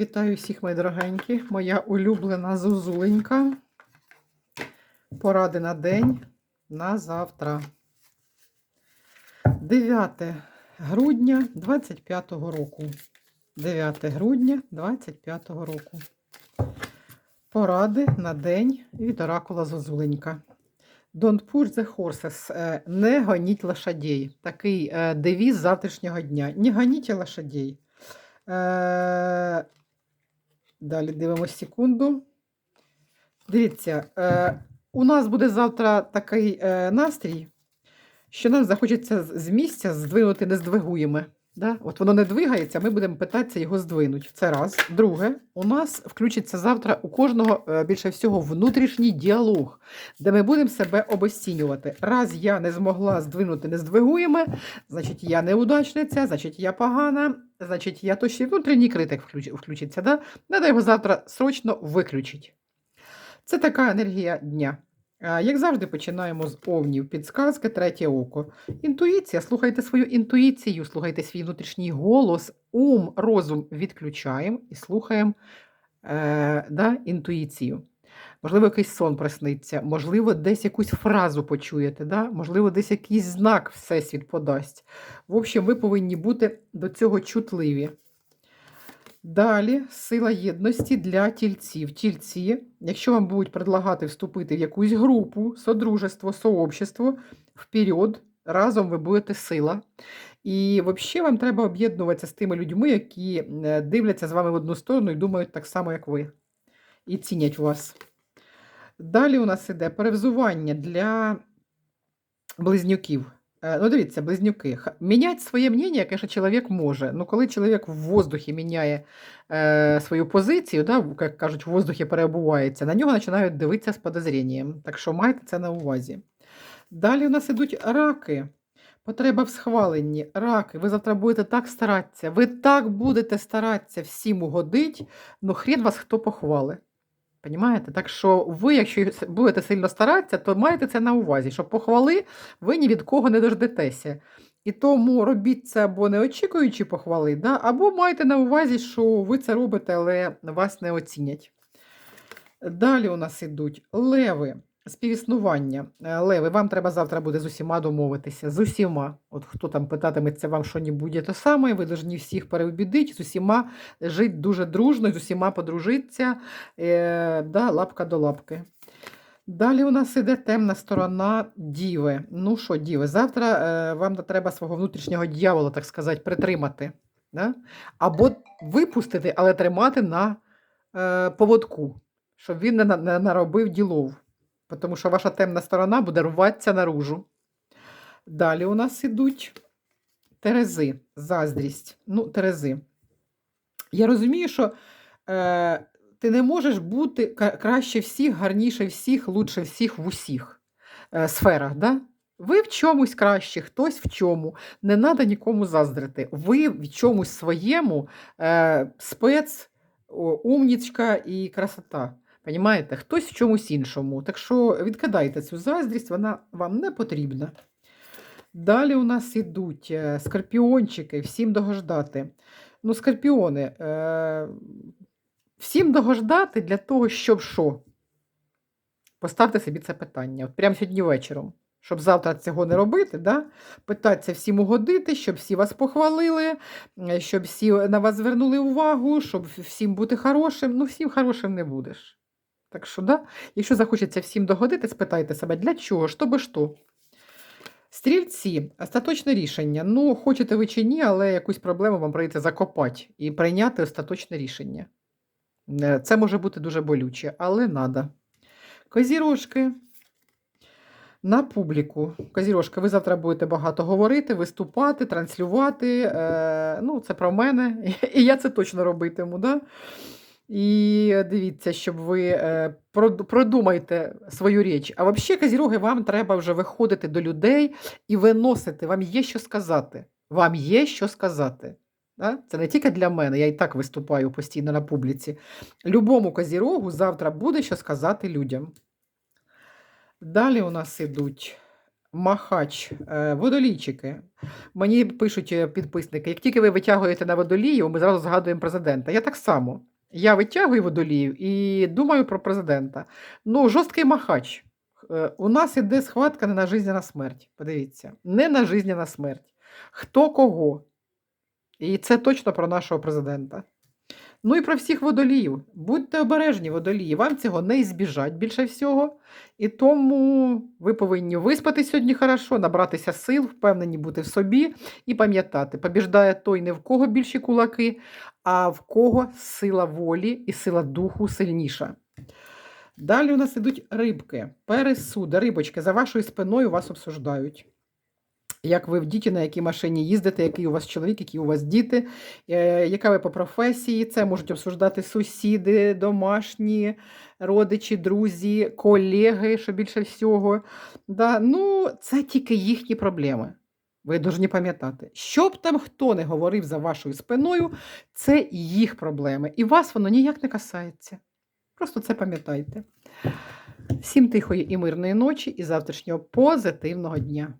Вітаю всіх, мої дорогенькі, моя улюблена зозуленька. Поради на день на завтра. 9 грудня 25 року. 9 грудня 25 року. Поради на день від оракула Зозуленька. Don't push the horses. Е, Не гоніть лошадей. Такий е, девіз завтрашнього дня. Не гоніть лошадей. Далі дивимось секунду. Дивіться, е, у нас буде завтра такий е, настрій, що нам захочеться з місця здвинути нездвигуєме. Да? От воно не двигається, ми будемо питатися його здвинути. Це раз. Друге, у нас включиться завтра у кожного е, більше всього внутрішній діалог, де ми будемо себе обесцінювати. Раз я не змогла здвинути нездвигуєме, значить я неудачниця, значить я погана, значить я то ще внутрішній критик включ- включиться. Да? Треба його завтра срочно виключити. Це така енергія дня. Як завжди, починаємо з овнів. Підсказки, третє око. Інтуїція. Слухайте свою інтуїцію, слухайте свій внутрішній голос, ум, розум відключаємо і слухаємо е, да, інтуїцію. Можливо, якийсь сон присниться, можливо, десь якусь фразу почуєте, да? можливо, десь якийсь знак Всесвіт подасть. В общем, ви повинні бути до цього чутливі. Далі сила єдності для тільців. Тільці, якщо вам будуть предлагати вступити в якусь групу, содружество, сообщество, вперед, разом ви будете сила. І взагалі вам треба об'єднуватися з тими людьми, які е, дивляться з вами в одну сторону і думають так само, як ви, і цінять вас. Далі у нас іде перевзування для близнюків. Е, Ну, дивіться, близнюки. Х- Міняти своє мнення, конечно, чоловік може. Ну, коли чоловік в воздухі міняє е, свою позицію, да, як кажуть, в воздухі перебувається, на нього починають дивитися з подозрінням. Так що майте це на увазі. Далі у нас ідуть раки. Потреба в схваленні. Раки. Ви завтра будете так старатися. Ви так будете старатися всім угодить, ну хрін вас хто похвали. Понімаєте? Так що ви, якщо будете сильно старатися, то маєте це на увазі, що похвали ви ні від кого не дождетеся. І тому робіть це або не очікуючи похвали, да? або майте на увазі, що ви це робите, але вас не оцінять. Далі у нас ідуть леви. Співіснування. Е, Леви, вам треба завтра буде з усіма домовитися. З усіма. От хто там питатиметься вам що буде те саме, ви повинні всіх переобідити, з усіма жити дуже дружно, з усіма подружитися, е, да, лапка до лапки. Далі у нас іде темна сторона діви. Ну що, діви, завтра е, вам треба свого внутрішнього дьявола, так сказати, притримати. Да? Або випустити, але тримати на е, поводку, щоб він не, не наробив ділов. Тому що ваша темна сторона буде рватися наружу. Далі у нас ідуть Терези, заздрість. Ну, Терези. Я розумію, що е, ти не можеш бути краще всіх, гарніше всіх, лучше всіх в усіх е, сферах. Да? Ви в чомусь краще, хтось в чому. Не треба нікому заздрити. Ви в чомусь своєму е, спец, умнічка і красота. Понімаєте? Хтось в чомусь іншому. Так що відкидайте цю заздрість, вона вам не потрібна. Далі у нас ідуть е, скорпіончики, всім догождати. Ну, скорпіони, е, всім догождати для того, щоб що? Поставте собі це питання. От прямо сьогодні вечором. Щоб завтра цього не робити, да? питатися всім угодити, щоб всі вас похвалили, е, щоб всі на вас звернули увагу, щоб всім бути хорошим. Ну, всім хорошим не будеш. Так що, да? якщо захочеться всім догодити, спитайте себе, для чого, що би що. Стрільці, остаточне рішення. Ну, хочете ви чи ні, але якусь проблему вам прийдеться закопати і прийняти остаточне рішення. Е, Це може бути дуже болюче, але надо. Козірожки. На публіку. Козірожка, ви завтра будете багато говорити, виступати, транслювати. Е, ну, це про мене. І я це точно робитиму. Да? І дивіться, щоб ви е, продумайте свою річ. А взагалі, Козіроги, вам треба вже виходити до людей і виносити. Вам є що сказати. Вам є що сказати. Це не тільки для мене, я і так виступаю постійно на публіці. Любому козірогу завтра буде що сказати людям. Далі у нас ідуть Махач, е, водолійчики. Мені пишуть е, підписники, як тільки ви витягуєте на водолію, ми зразу згадуємо президента. Я так само. Я витягую водолію і думаю про президента. Ну, жорсткий махач. Е, У нас іде схватка не на життя, на смерть. Подивіться, не на життя, на смерть. Хто кого? І це точно про нашого президента. Ну і про всіх водоліїв. Будьте обережні, водолії, вам цього не збіжать більше всього. І тому ви повинні виспати сьогодні хорошо, набратися сил, впевнені бути в собі і пам'ятати, побіждає той не в кого більші кулаки, а в кого сила волі і сила духу сильніша. Далі у нас ідуть рибки, пересуди, рибочки, за вашою спиною вас обсуждають. Як ви в діті, на якій машині їздите, який у вас чоловік, які у вас діти, е, яка ви по професії, це можуть обсуждати сусіди, домашні, родичі, друзі, колеги, що більше всього. Да? Ну, це тільки їхні проблеми. Ви повинні пам'ятати, що б там хто не говорив за вашою спиною, це їх проблеми. І вас воно ніяк не касається. Просто це пам'ятайте. Всім тихої і мирної ночі і завтрашнього позитивного дня.